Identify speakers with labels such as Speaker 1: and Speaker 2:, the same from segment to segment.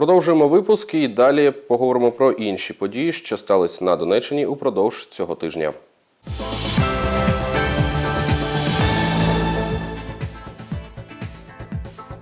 Speaker 1: Продовжуємо випуск і далі поговоримо про інші події, що стались на Донеччині упродовж цього тижня.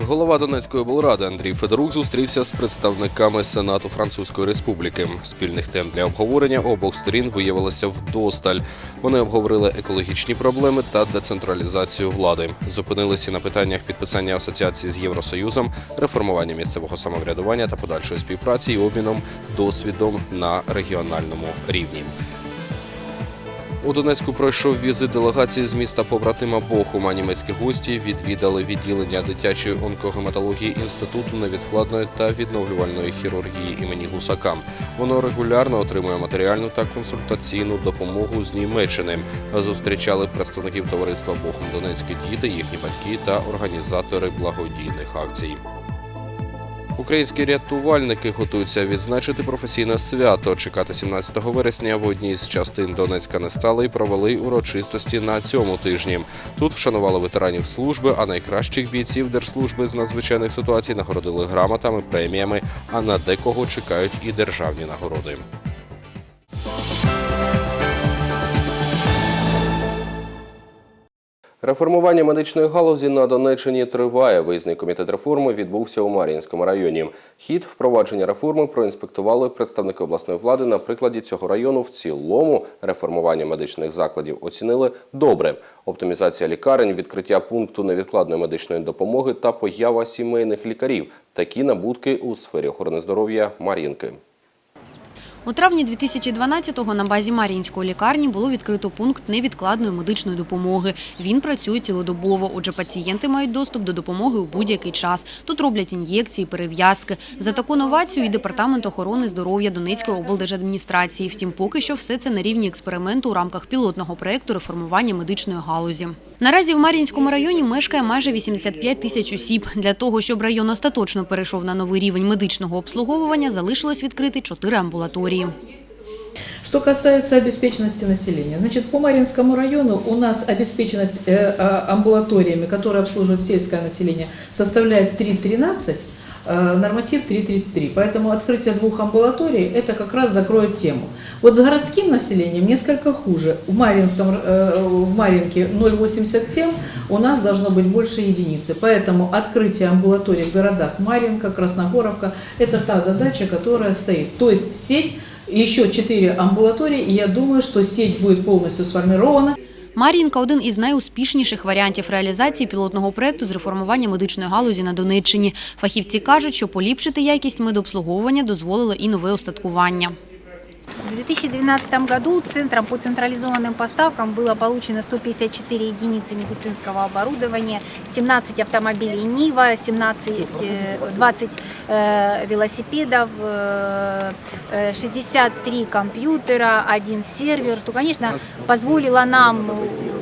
Speaker 1: Голова Донецької облради Андрій Федорук зустрівся з представниками Сенату Французької Республіки. Спільних тем для обговорення обох сторін виявилося вдосталь. Вони обговорили екологічні проблеми та децентралізацію влади. Зупинилися на питаннях підписання асоціації з Євросоюзом, реформування місцевого самоврядування та подальшої співпраці і обміном досвідом на регіональному рівні. У Донецьку пройшов візит делегації з міста побратима Бохума. Німецькі гості відвідали відділення дитячої онкогематології інституту невідкладної та відновлювальної хірургії імені Гусака. Воно регулярно отримує матеріальну та консультаційну допомогу з Німеччини. Зустрічали представників товариства Бохум Донецькі діти, їхні батьки та організатори благодійних акцій. Українські рятувальники готуються відзначити професійне свято. Чекати 17 вересня в одній з частин Донецька не стали і провели урочистості на цьому тижні. Тут вшанували ветеранів служби, а найкращих бійців держслужби з надзвичайних ситуацій нагородили грамотами, преміями. А на декого чекають і державні нагороди. Реформування медичної галузі на Донеччині триває. Виїзний комітет реформи відбувся у Мар'їнському районі. Хід впровадження реформи проінспектували представники обласної влади. На прикладі цього району в цілому реформування медичних закладів оцінили добре. Оптимізація лікарень, відкриття пункту невідкладної медичної допомоги та поява сімейних лікарів. Такі набутки у сфері охорони здоров'я Мар'їнки.
Speaker 2: У травні 2012-го на базі Мар'їнської лікарні було відкрито пункт невідкладної медичної допомоги. Він працює цілодобово, отже, пацієнти мають доступ до допомоги у будь-який час. Тут роблять ін'єкції, перев'язки. За таку новацію і Департамент охорони здоров'я Донецької облдержадміністрації. Втім, поки що все це на рівні експерименту у рамках пілотного проєкту реформування медичної галузі. Наразі в Мар'їнському районі мешкає майже 85 тисяч осіб. Для того, щоб район остаточно перейшов на новий рівень медичного обслуговування, залишилось відкрити чотири амбулаторії.
Speaker 3: Что касается обеспеченности населения, значит, по Маринскому району у нас обеспеченность э, а, амбулаториями, которые обслуживают сельское население, составляет 3,13, э, норматив 3,33. Поэтому открытие двух амбулаторий это как раз закроет тему. Вот с городским населением несколько хуже. В, Маринском, э, в Маринке 0,87, у нас должно быть больше единицы. Поэтому открытие амбулаторий в городах Маринка, Красногоровка – это та задача, которая стоит. То есть сеть еще четыре амбулатории, и я думаю, что сеть будет полностью сформирована.
Speaker 2: Мар'їнка – один із найуспішніших варіантів реалізації пілотного проєкту з реформування медичної галузі на Донеччині. Фахівці кажуть, що поліпшити якість медобслуговування дозволило і нове устаткування.
Speaker 4: В 2012 году Центром по централизованным поставкам было получено 154 единицы медицинского оборудования, 17 автомобилей Нива, 17, э, 20 э, велосипедов, э, э, 63 компьютера, один сервер, что, конечно, позволило нам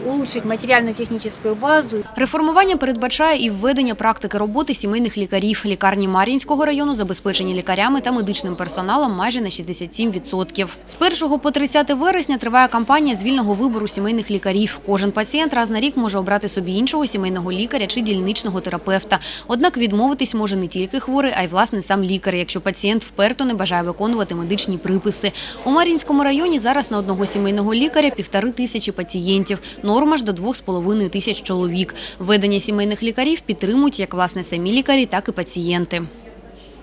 Speaker 4: улучшить материально-техническую базу.
Speaker 2: Реформування передбачає і введення практики роботи сімейних лікарів. Лікарні Мар'їнського району забезпечені лікарями та медичним персоналом майже на 67%. З 1 по 30 вересня триває кампанія з вільного вибору сімейних лікарів. Кожен пацієнт раз на рік може обрати собі іншого сімейного лікаря чи дільничного терапевта. Однак відмовитись може не тільки хворий, а й власне сам лікар, якщо пацієнт вперто не бажає виконувати медичні приписи. У Мар'їнському районі зараз на одного сімейного лікаря півтори тисячі пацієнтів. Норма ж до двох з половиною тисяч чоловік. Введення сімейних лікарів підтримують як власне самі лікарі, так і пацієнти.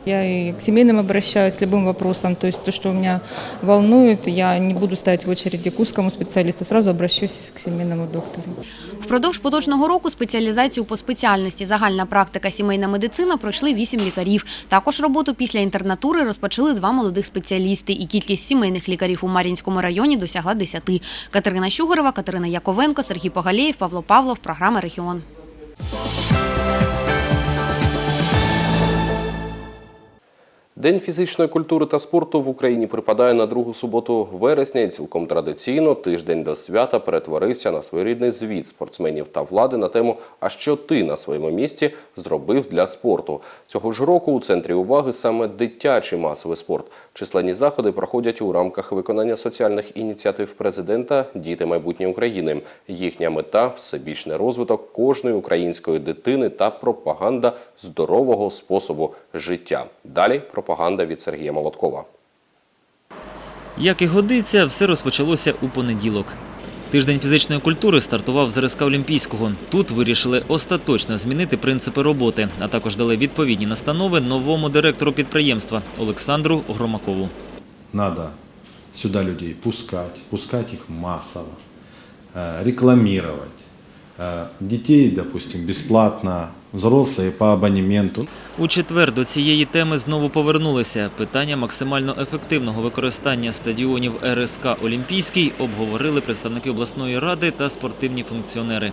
Speaker 5: Я и к семейным обращаюсь с любым вопросом, то есть то, что меня волнует, я не буду стоять в очереди к узкому специалисту, сразу обращусь к семейному доктору.
Speaker 2: Впродовж поточного року спеціалізацію по спеціальності загальна практика сімейна медицина пройшли вісім лікарів. Також роботу після інтернатури розпочали два молодих спеціалісти, і кількість сімейних лікарів у Мар'їнському районі досягла десяти. Катерина Щугорова, Катерина Яковенко, Сергій Погалєєв, Павло Павлов. Програма Регіон.
Speaker 1: День фізичної культури та спорту в Україні припадає на другу суботу вересня і цілком традиційно тиждень до свята перетворився на своєрідний звіт спортсменів та влади на тему «А що ти на своєму місці зробив для спорту?». Цього ж року у центрі уваги саме дитячий масовий спорт. Численні заходи проходять у рамках виконання соціальних ініціатив президента «Діти майбутнє України». Їхня мета – всебічний розвиток кожної української дитини та пропаганда здорового способу життя. Далі пропаганда від Сергія Молоткова.
Speaker 6: Як і годиться, все розпочалося у понеділок. Тиждень фізичної культури стартував з РСК Олімпійського. Тут вирішили остаточно змінити принципи роботи, а також дали відповідні настанови новому директору підприємства Олександру Громакову.
Speaker 7: Треба сюди людей пускати, пускати їх масово, э, Э, допустим, безплатно, взрослі по абонементу.
Speaker 6: У четвер до цієї теми знову повернулися. Питання максимально ефективного використання стадіонів РСК Олімпійський обговорили представники обласної ради та спортивні функціонери.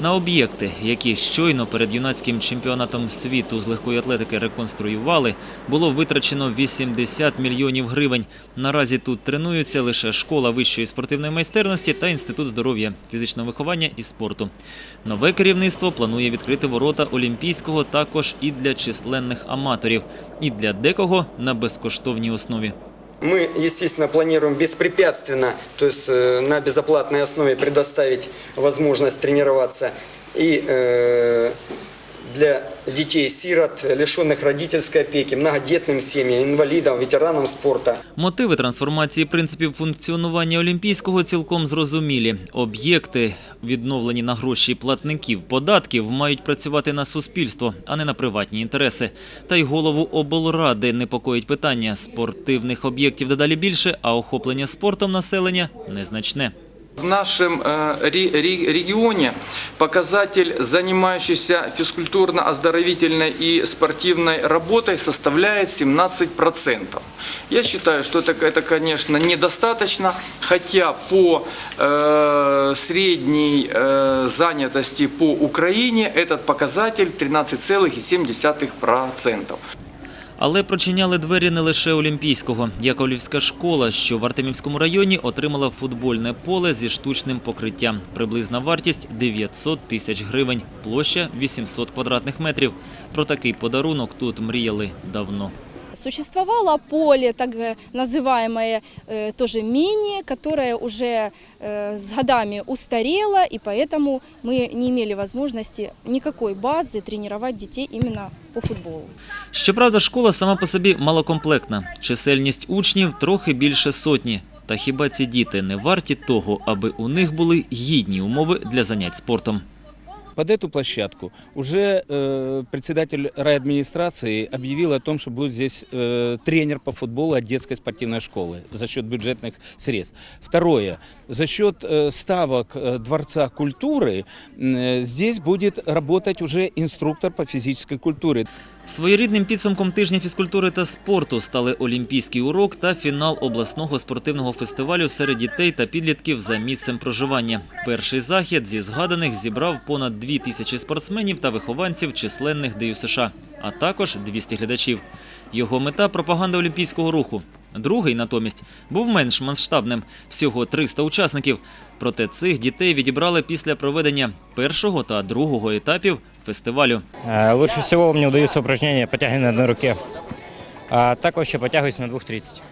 Speaker 6: На об'єкти, які щойно перед юнацьким чемпіонатом світу з легкої атлетики реконструювали, було витрачено 80 мільйонів гривень. Наразі тут тренуються лише школа вищої спортивної майстерності та інститут здоров'я, фізичного виховання і спорту. Нове керівництво планує відкрити ворота Олімпійського також і для численних аматорів, і для декого на безкоштовній основі.
Speaker 8: Мы, естественно, планируем беспрепятственно, то есть э, на безоплатной основе предоставить возможность тренироваться и э, для детей-сирот, лишенных родительской опеки, многодетным семьям, инвалидам, ветеранам спорта.
Speaker 6: Мотиви трансформації принципів функціонування Олімпійського цілком зрозумілі. Об'єкти, відновлені на гроші платників податків, мають працювати на суспільство, а не на приватні інтереси. Та й голову облради непокоїть питання. Спортивних об'єктів дедалі більше, а охоплення спортом населення незначне.
Speaker 9: В нашем э, ре- ре- регионе показатель, занимающийся физкультурно-оздоровительной и спортивной работой, составляет 17%. Я считаю, что это, это конечно, недостаточно, хотя по э, средней э, занятости по Украине этот показатель 13,7%.
Speaker 6: Але прочиняли двері не лише Олімпійського. Яковлівська школа, що в Артемівському районі, отримала футбольне поле зі штучним покриттям. Приблизна вартість 900 тисяч гривень, площа 800 квадратних метрів. Про такий подарунок тут мріяли давно.
Speaker 10: Существовало поле, так э, называемое э, тоже мини, которое уже э, с годами устарело, и поэтому мы не имели возможности никакой базы тренировать детей именно по футболу.
Speaker 6: Щоправда, школа сама по собі малокомплектна. Чисельність учнів трохи більше сотні. Та хіба ці діти не варті того, аби у них були гідні умови для занять спортом?
Speaker 11: Под эту площадку уже э, председатель райадминистрации объявил о том, что будет здесь э, тренер по футболу от детской спортивной школы за счет бюджетных средств. Второе. За счет э, ставок э, Дворца культуры э, здесь будет работать уже инструктор по физической культуре.
Speaker 6: Своєрідним підсумком тижня фізкультури та спорту стали олімпійський урок та фінал обласного спортивного фестивалю серед дітей та підлітків за місцем проживання. Перший захід зі згаданих зібрав понад дві тисячі спортсменів та вихованців численних ДЮСШ, США, а також 200 глядачів. Його мета пропаганда олімпійського руху. Другий, натомість, був менш масштабним – всього 300 учасників. Проте цих дітей відібрали після проведення першого та другого етапів фестивалю.
Speaker 12: Э, Лучше всего мне удаются упражнения подтягивания на одной руке. А так вообще подтягиваюсь на 2.30.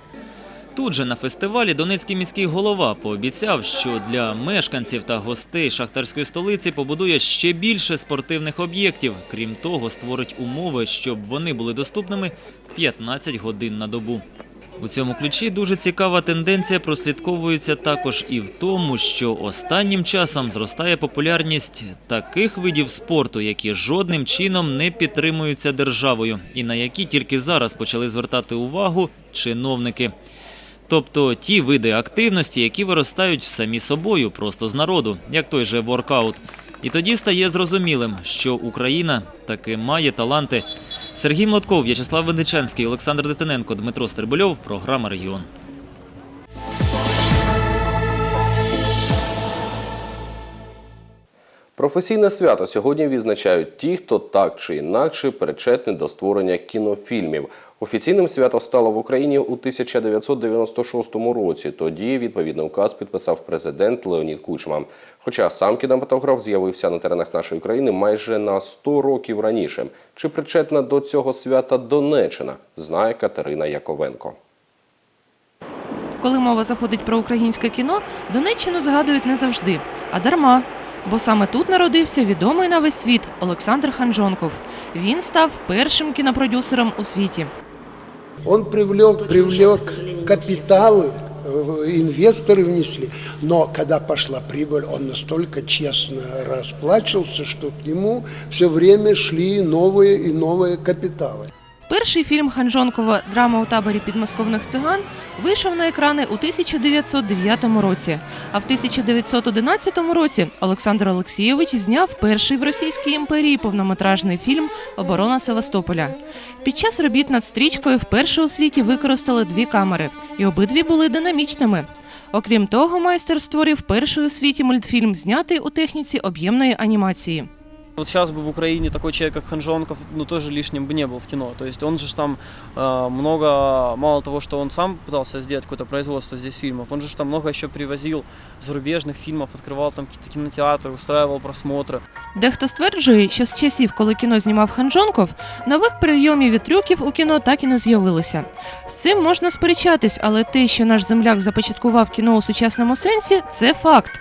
Speaker 6: Тут же на фестивалі Донецький міський голова пообіцяв, що для мешканців та гостей шахтарської столиці побудує ще більше спортивних об'єктів. Крім того, створить умови, щоб вони були доступними 15 годин на добу. У цьому ключі дуже цікава тенденція прослідковується також і в тому, що останнім часом зростає популярність таких видів спорту, які жодним чином не підтримуються державою, і на які тільки зараз почали звертати увагу чиновники. Тобто ті види активності, які виростають самі собою, просто з народу, як той же воркаут. І тоді стає зрозумілим, що Україна таки має таланти. Сергій Младков, В'ячеслав Веничанський, Олександр Дитиненко, Дмитро Стербольов. Програма Регіон.
Speaker 1: Професійне свято сьогодні відзначають ті, хто так чи інакше причетний до створення кінофільмів. Офіційним свято стало в Україні у 1996 році. Тоді відповідний указ підписав президент Леонід Кучма. Хоча сам кінематограф з'явився на теренах нашої країни майже на 100 років раніше. Чи причетна до цього свята Донеччина, знає Катерина Яковенко.
Speaker 13: Коли мова заходить про українське кіно, Донеччину згадують не завжди, а дарма. Бо саме тут народився відомий на весь світ Олександр Ханжонков. Він став першим кінопродюсером у світі.
Speaker 14: Он привлек, привлек капиталы, э, инвесторы внесли. Но когда пошла прибыль, он настолько честно расплачивался, что к нему все время шли новые и новые капиталы.
Speaker 13: Перший фільм Ханжонкова Драма у таборі підмосковних циган вийшов на екрани у 1909 році. А в 1911 році Олександр Олексійович зняв перший в Російській імперії повнометражний фільм Оборона Севастополя. Під час робіт над стрічкою вперше у світі використали дві камери, і обидві були динамічними. Окрім того, майстер створив перший у світі мультфільм, знятий у техніці об'ємної анімації.
Speaker 15: Вот сейчас бы в Украине такой человек, как Ханжонков, ну тоже лишним бы не был в кино. То есть он же ж там э, много, мало того, что он сам пытался сделать какое-то производство здесь фильмов, он же ж там много еще привозил зарубежных фильмов, открывал там какие-то кинотеатры, устраивал просмотры.
Speaker 13: Дехто стверджує, що з часів, коли кіно знімав Ханжонков, нових прийомів і трюків у кіно так і не з'явилося. З цим можна сперечатись, але те, що наш земляк започаткував кіно у сучасному сенсі, це факт.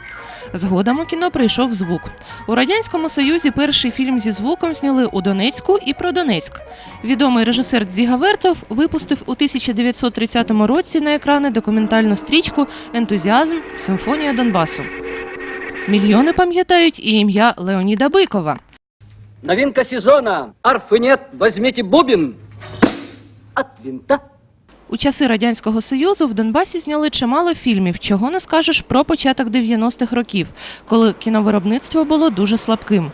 Speaker 13: Згодом у кіно прийшов звук. У радянському союзі перший фільм зі звуком зняли у Донецьку і про Донецьк. Відомий режисер Дзіга Вертов випустив у 1930 році на екрани документальну стрічку Ентузіазм Симфонія Донбасу. Мільйони пам'ятають і ім'я Леоніда Бикова.
Speaker 16: Новинка сезона. Арфы нет, возьмите бубен. От винта.
Speaker 13: У часи радянського союзу в Донбасі зняли чимало фільмів, чого не скажеш про початок 90-х років, коли кіновиробництво було дуже слабким.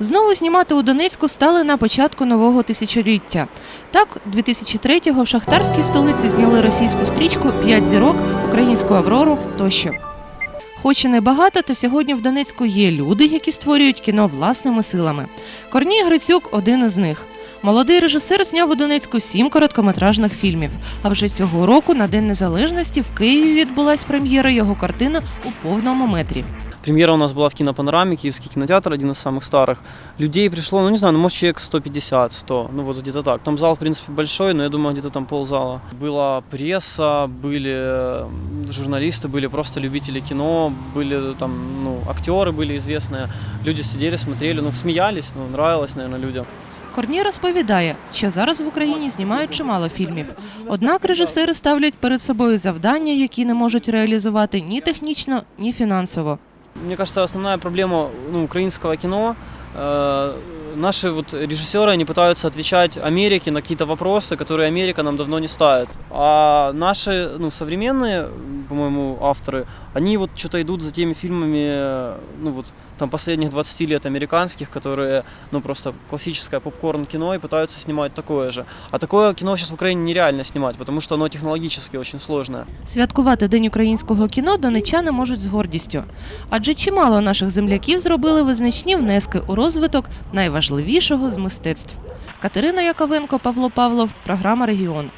Speaker 13: Знову знімати у Донецьку стали на початку нового тисячоліття. Так, 2003-го в шахтарській столиці зняли російську стрічку П'ять зірок, українську Аврору тощо. Хоч і не багато, то сьогодні в Донецьку є люди, які створюють кіно власними силами. Корній Грицюк один із них. Молодий режисер зняв у Донецьку сім короткометражних фільмів. А вже цього року на День Незалежності в Києві відбулась прем'єра його картини у повному метрі.
Speaker 15: Премьера у нас была в кинопанораме, Киевский кинотеатр, один из самых старых. Людей пришло, ну не знаю, ну может человек 150-100, ну вот где-то так. Там зал, в принципе, большой, но я думаю, где-то там ползала. Была пресса, были э, журналисты, были просто любители кино, были там, ну, актеры были известные. Люди сидели, смотрели, ну, смеялись, ну, нравилось, наверное, людям.
Speaker 13: Корній розповідає, що зараз в Україні знімають чимало фільмів. Однак режисери ставлять перед собою завдання, які не можуть реалізувати ні технічно, ні фінансово.
Speaker 15: Мне кажется, основная проблема ну, украинского кино э, наши вот режиссеры, они пытаются отвечать Америке на какие-то вопросы, которые Америка нам давно не ставит. А наши, ну, современные, по-моему, авторы, они вот что-то идут за теми фильмами, э, ну, вот, там, последних 20 лет американских, которые, ну, просто классическое попкорн-кино и пытаются снимать такое же. А такое кино сейчас в Украине нереально снимать, потому что оно технологически очень сложное.
Speaker 13: Святкувати День українського кіно донечани можуть з гордістю. Адже чимало наших земляків зробили визначні внески у розвиток найважливішого з мистецтв. Катерина Яковенко, Павло Павлов, програма Регіон.